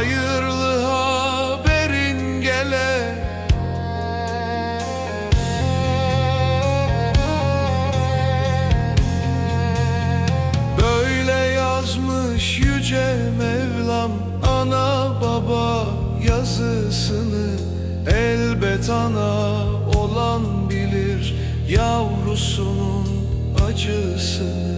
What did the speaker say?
hayırlı haberin gele. Böyle yazmış yüce Mevlam Ana baba yazısını. Elbet ana olan bilir Yavrusunun acısını.